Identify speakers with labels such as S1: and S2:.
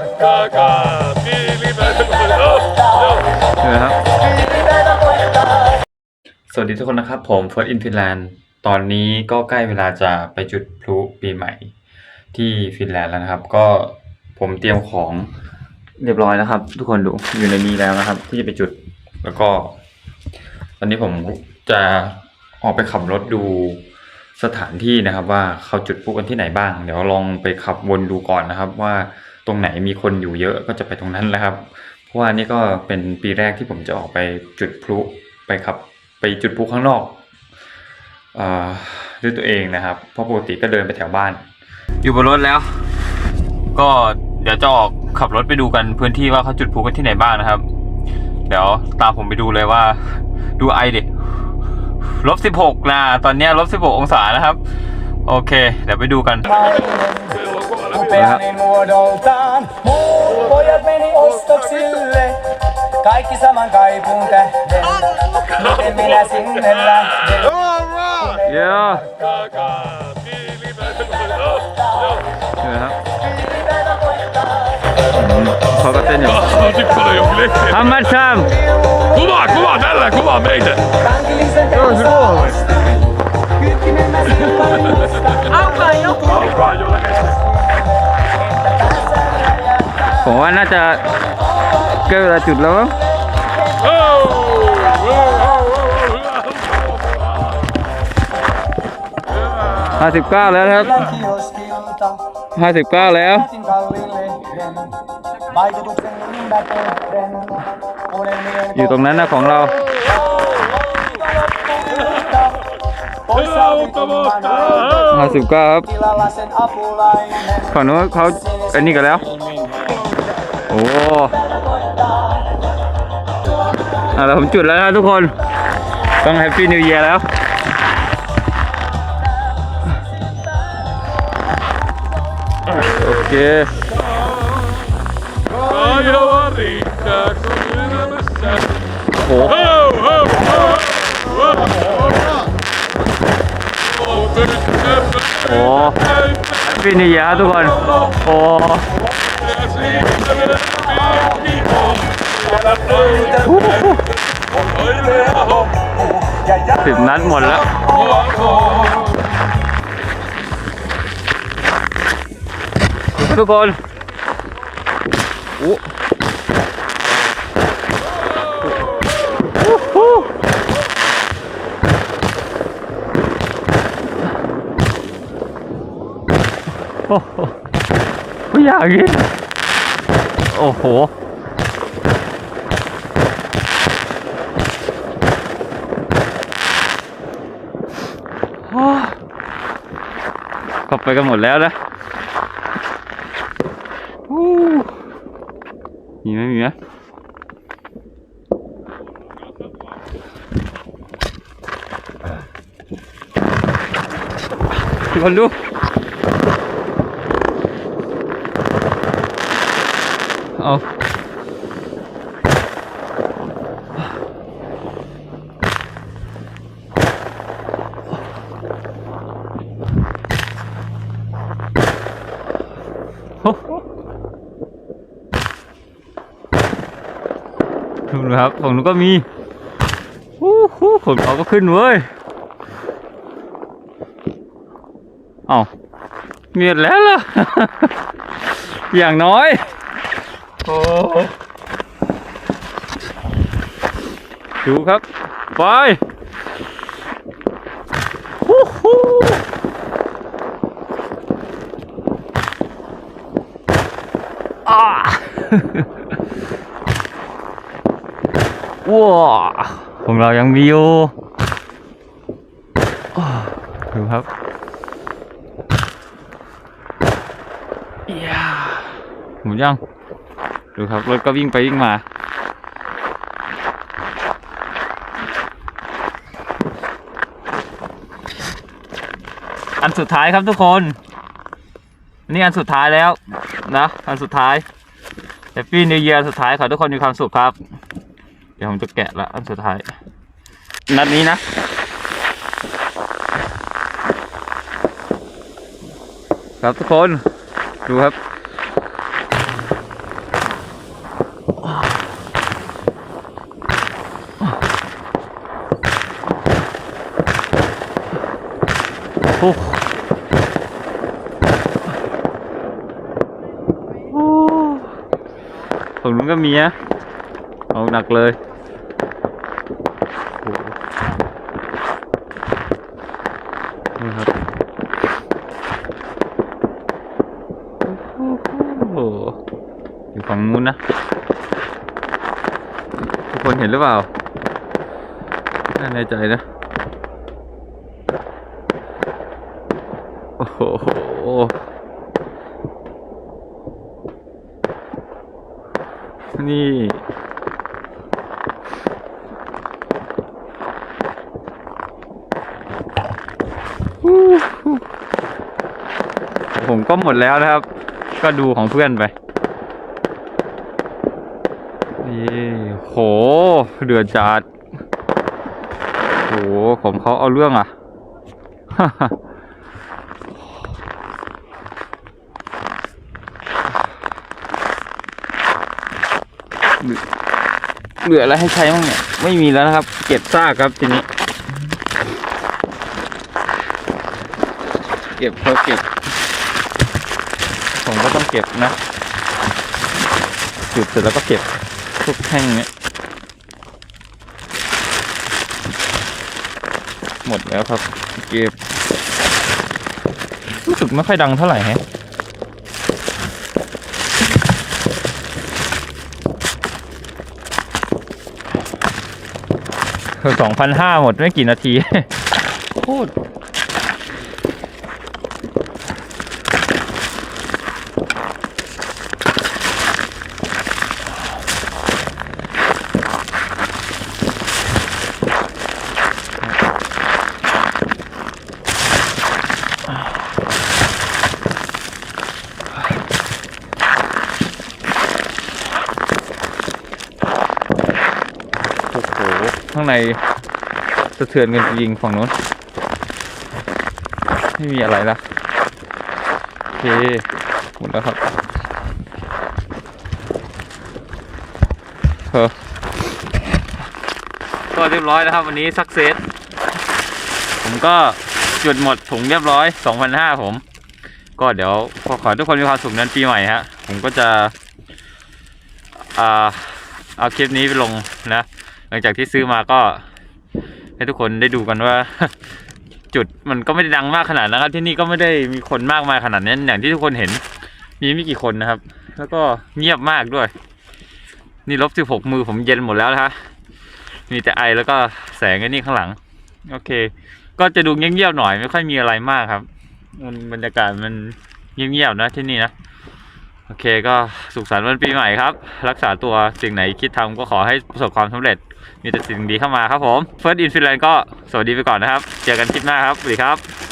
S1: นะครับ สวัสดีทุกคนนะครับผมเฟิร์สอินฟินแลนด์ตอนนี้ก็ใกล้เวลาจะไปจุดพลุปีใหม่ ที่ฟินแลนด์แล้วนะครับ ก็ผมเตรียมของเรียบร้อยแล้วครับ ทุกคนดูอยู่ในนี้แล้วนะครับ ที่จะไปจุดแล้วก็ ตอนนี้ผมจะออกไปขับรถดูสถานที่นะครับ ว่าเขาจุดพลุกันที่ไหนบ้าง เดี๋ยวลองไปขับวนดูก่อนนะครับว่า ตรงไหนมีคนอยู่เยอะก็จะไปตรงนั้นแหละครับ เพราะว่านี่ก็เป็นปีแรกที่ผมจะออกไปจุดพลุไปขับ ไปจุดพลุข้างนอกอด้วยตัวเองนะครับ เพราะปกติก็เดินไปแถวบ้าน อยู่บนรถแล้ว ก็เดี๋ยวจะออกขับรถไปดูกันพื้นที่ว่าเขาจุดพลุกันที่ไหนบ้างนะครับ เดี๋ยวตามผมไปดูเลยว่าดูไอดิลบสิบหกนะตอนนี้ลบสิบหกองศานะครับ โอเค เดี๋ยวไปดูกัน
S2: Upeanin muodoltaan, muut pojat meni ostoksille. Kaikki saman kaipun tähden, miten minä sinne lähden.
S1: เยอะนะครับเขาก็เต้นอยู่
S3: Mä tykkään joku lehti.
S1: ทำมัดชาม
S3: Kuvaa, kuvaa tällä, kuvaa meitä.
S2: Kankillisen kanssa asti. Kytkinen mä silloin muistan.
S3: Alkaa jo lähes.
S1: ผมว่าน่าจะเกินเวลาจุดแล้วมั้ห้าสิบเก้าแล้วครับห้าสิบเก้าแล้วอยู่ตรงนั้นนะของเราห้าสิบเก้าครับ
S2: ข
S1: องนู้นเขาอันนี้กันแล้ว โอ้อะแล้วผมจุดแล้วนะทุกคน ต้องแฮปปี้นิว e ย r แล้ว โอเค
S3: Kajoa riittää, kun elämässä.
S1: โอ้โห
S3: Oh, oh, oh, oh, oh. Oh, pystymme
S1: โอ้แฮปปี้นิว e ย r ทุกคน โอ้
S3: ja siitä menee viikkoon. Siellä pöytä Oileja hoppu
S1: สิบนัดหมดแล้ว ทุกคนโอ้โหโอ้โหไม่อยากกิน โอ้โหกลับไปกันหมดแล้วนะอู้มีไหมมีไหมทุกคนดู เอาโอ้ดูนะครับฝั่งนู้นก็มีอู้หูขนเขาก็ขึ้นเว้ย เอาเมียดแล้วล่ะ อย่างน้อย โอ้ดูครับไปฮู้ฮู้อ่าว้าของเรายังมีอยู่อ้าวดูครับอียาหมุนยัง ดูครับ รถก็วิ่งไปวิ่งมาอันสุดท้ายครับทุกคน นี่อันสุดท้ายแล้วนะ อันสุดท้าย h a p ปี้นิว e ย r สุดท้ายขอทุกคนมีความสุขครับ เดี๋ยวผมจะแกะละอันสุดท้าย นัดนี้นะ ครับทุกคน ดูครับ โอ้ฝั่งนู้นก็มีนะเอาหนักเลยนี่ครับโอ้ยู่ฝั่งนู้นนะ ทุกคนเห็นหรือเปล่าไม่แน่ใจนะ โห นี่ ผมก็หมดแล้วนะครับ ก็ดูของเพื่อนไป นี่โห เดือดจัดโห ผมเขาเอาเรื่องอะ เหลืออะไรให้ใช้บ้างเนี่ย ไม่มีแล้วนะครับ เก็บซากครับทีนี้ เก็บเขาเก็บ ผมก็ต้องเก็บนะ จุดเสร็จแล้วก็เก็บทุกแท่งเนี้ยหมดแล้วครับ เก็บ รู้สึกไม่ค่อยดังเท่าไหร่แฮะ สองพันห้าหมดไม่กี่นาที โคตร โอ้โห ข้างในสะเทือนกันจริงฝั่งนู้นไม่มีอะไรละโอเคหมดแล้วครับเออก็เรียบร้อยแล้วครับวันนี้สักเซสผมก็จุดหมดถุงเรียบร้อย 2,500 ผม ก็เดี๋ยวขอขอทุกคนมีความสุขนั้นปีใหม่ฮะ ผมก็จะ อ่า เอาคลิปนี้ไปลงนะ หลังจากที่ซื้อมาก็ ให้ทุกคนได้ดูกันว่า จุดมันก็ไม่ได้ดังมากขนาดนะครับ ที่นี่ก็ไม่ได้มีคนมากมายขนาดนั้นอย่างที่ทุกคนเห็น มีไม่กี่คนนะครับ แล้วก็เงียบมากด้วย นี่ลบสิบหกมือผมเย็นหมดแล้วนะฮะมีแต่ไอแล้วก็แสงไอ้นี่ข้างหลัง โอเค ก็จะดูเงียบๆหน่อยไม่ค่อยมีอะไรมากครับมันบรรยากาศมันเงียบๆนะที่นี่นะโอเคก็สุขสันต์วันปีใหม่ครับ รักษาตัวสิ่งไหนคิดทำก็ขอให้ประสบความสำเร็จ มีแต่สิ่งดีเข้ามาครับผม First in Finland ก็สวัสดีไปก่อนนะครับ เจอกันคลิปหน้าครับสวัสดีครับ